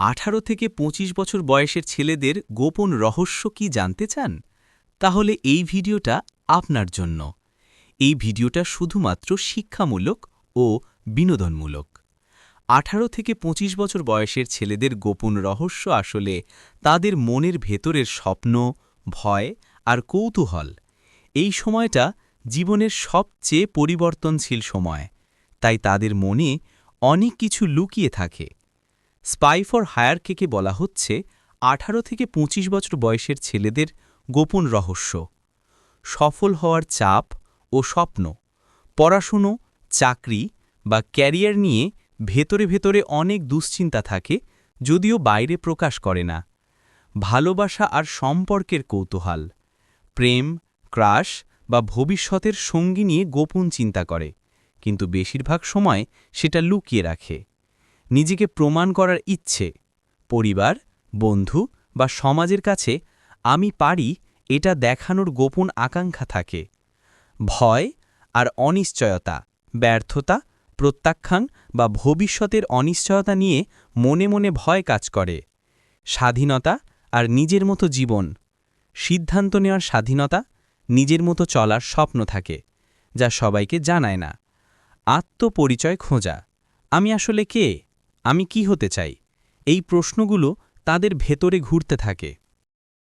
আঠারো থেকে ২৫ বছর বয়সের ছেলেদের গোপন রহস্য কি জানতে চান? তাহলে এই ভিডিওটা আপনার জন্য। এই ভিডিওটা শুধুমাত্র শিক্ষামূলক ও বিনোদনমূলক। আঠারো থেকে ২৫ বছর বয়সের ছেলেদের গোপন রহস্য আসলে তাদের মনের ভেতরের স্বপ্ন, ভয় আর কৌতূহল। এই সময়টা জীবনের সবচেয়ে পরিবর্তনশীল সময়। তাই তাদের মনে অনেক কিছু লুকিয়ে থাকে। স্পাই ফর হায়ারকে বলা হচ্ছে আঠারো থেকে ২৫ বছর বয়সের ছেলেদের গোপন রহস্য। সফল হওয়ার চাপ ও স্বপ্ন, পড়াশুনো, চাকরি বা ক্যারিয়ার নিয়ে ভেতরে ভেতরে অনেক দুশ্চিন্তা থাকে, যদিও বাইরে প্রকাশ করে না। ভালোবাসা আর সম্পর্কের কৌতূহল, প্রেম, ক্রাশ বা ভবিষ্যতের সঙ্গী নিয়ে গোপন চিন্তা করে, কিন্তু বেশিরভাগ সময় সেটা লুকিয়ে রাখে। নিজেকে প্রমাণ করার ইচ্ছে, পরিবার, বন্ধু বা সমাজের কাছে আমি পারি এটা দেখানোর গোপন আকাঙ্ক্ষা থাকে। ভয় আর অনিশ্চয়তা, ব্যর্থতা, প্রত্যাখ্যান বা ভবিষ্যতের অনিশ্চয়তা নিয়ে মনে মনে ভয় কাজ করে। স্বাধীনতা আর নিজের মতো জীবন, সিদ্ধান্ত নেওয়ার স্বাধীনতা নিজের মতো চলার স্বপ্ন থাকে, যা সবাইকে জানায় না। আত্মপরিচয় খোঁজা, আমি আসলে কে? আমি কি হতে চাই? এই প্রশ্নগুলো তাদের ভেতরে ঘুরতে থাকে।